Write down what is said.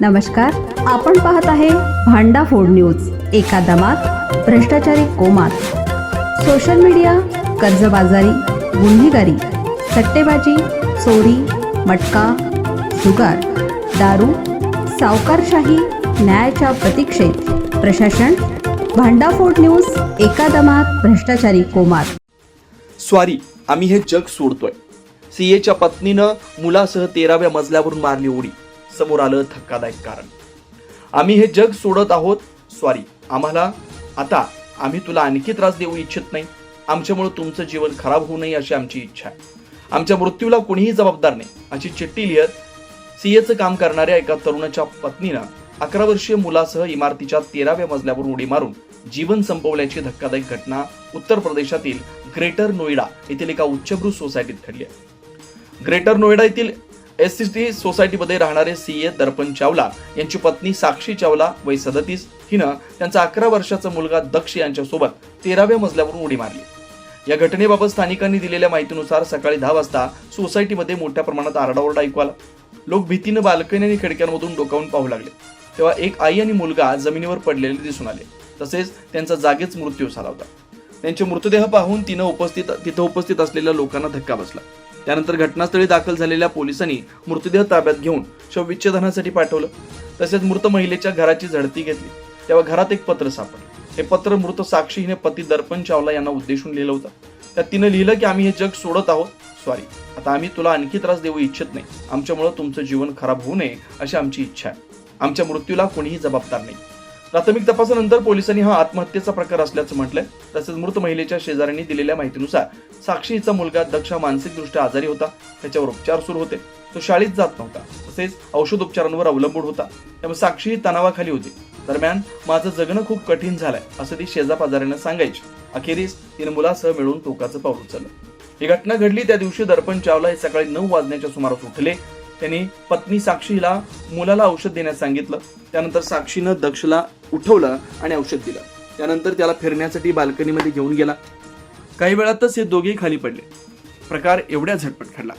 नमस्कार आपण पाहत आहे भांडा फोड न्यूज एका दमात भ्रष्टाचारी कोमात. सोशल मीडिया कर्जबाजारी गुन्हेगारी सट्टेबाजी चोरी मटका जुगार दारू सावकारशाही न्यायाच्या प्रतीक्षेत. प्रशासन भांडाफोड न्यूज एका दमात भ्रष्टाचारी कोमात. स्वारी आम्ही हे जग सोडतोय. सीएच्या पत्नीनं मुलासह तेराव्या मजल्यावरून मारली उडी. समोर आलं धक्कादायक कारण. आम्ही हे जग सोडत आहोत सॉरी आम्हाला आता आम्ही तुला आणखी त्रास देऊ इच्छित नाही. आमच्यामुळे तुमचं जीवन खराब होऊ नये अशी आमची इच्छा आहे. आमच्या मृत्यूला कोणीही जबाबदार नाही. अशी चिठ्ठी लिहत सीएचं काम करणाऱ्या एका तरुणाच्या पत्नीनं अकरा वर्षीय मुलासह इमारतीच्या तेराव्या मजल्यावरून उडी मारून जीवन संपवल्याची धक्कादायक घटना उत्तर प्रदेशातील ग्रेटर नोएडा येथील एका उच्चभ्रू सोसायटीत घडली आहे. ग्रेटर नोएडा येथील एस सी टी सोसायटीमध्ये राहणारे सी ए दर्पण चावला यांची पत्नी साक्षी चावला वय सदतीस. हिनं त्यांचा अकरा वर्षाचा मुलगा दक्ष यांच्यासोबत तेराव्या मजल्यावरून उडी मारली. या घटनेबाबत स्थानिकांनी दिलेल्या माहितीनुसार सकाळी दहा वाजता सोसायटीमध्ये मोठ्या प्रमाणात आरडाओरडा ऐकू आला लोक भीतीनं बाल्कनी आणि खिडक्यांमधून डोकावून पाहू लागले. तेव्हा एक आई आणि मुलगा जमिनीवर पडलेले दिसून आले. तसेच त्यांचा जागीच मृत्यू झाला होता. त्यांचे मृतदेह पाहून तिनं उपस्थित तिथं उपस्थित असलेल्या लोकांना धक्का बसला. त्यानंतर घटनास्थळी दाखल झालेल्या पोलिसांनी मृतदेह ताब्यात घेऊन शवविच्छेदनासाठी पाठवलं. तसेच मृत महिलेच्या घराची झडती घेतली. तेव्हा घरात एक पत्र सापडलं. हे पत्र मृत साक्षी हिने पती दर्पण चावला यांना उद्देशून लिहिलं होतं. त्यात तिनं लिहिलं की आम्ही हे जग सोडत आहोत. सॉरी आता आम्ही तुला आणखी त्रास देऊ इच्छित नाही. आमच्यामुळं तुमचं जीवन खराब होऊ नये अशी आमची इच्छा आहे. आमच्या मृत्यूला कोणीही जबाबदार नाही. प्राथमिक तपासानंतर पोलिसांनी हा आत्महत्येचा प्रकार असल्याचं म्हटलंय. तसेच मृत महिलेच्या शेजाऱ्यांनी दिलेल्या माहितीनुसार साक्षी हिचा मुलगा दक्ष मानसिकदृष्ट्या आजारी होता. त्याच्यावर उपचार सुरू होते. तो शाळेत जात नव्हता. तसेच औषधोपचारांवर अवलंबून होता. त्यामुळे साक्षी ही तणावाखाली होती. दरम्यान माझं जगणं खूप कठीण झालंय असं ती शेजापाजाऱ्यांना सांगायची. अखेरीस तिने मुलासह मिळून टोकाचं पाऊल उचललं. ही घटना घडली त्या दिवशी दर्पण चावला हे सकाळी नऊ वाजण्याच्या सुमारास उठले. त्यांनी पत्नी साक्षीला मुलाला औषध देण्यास सांगितलं. त्यानंतर साक्षीनं दक्षला उठवलं आणि औषध दिलं. त्यानंतर त्याला फिरण्यासाठी बाल्कनीमध्ये घेऊन गेला. काही वेळातच हे दोघेही खाली पडले. प्रकार एवढ्या झटपट घडला.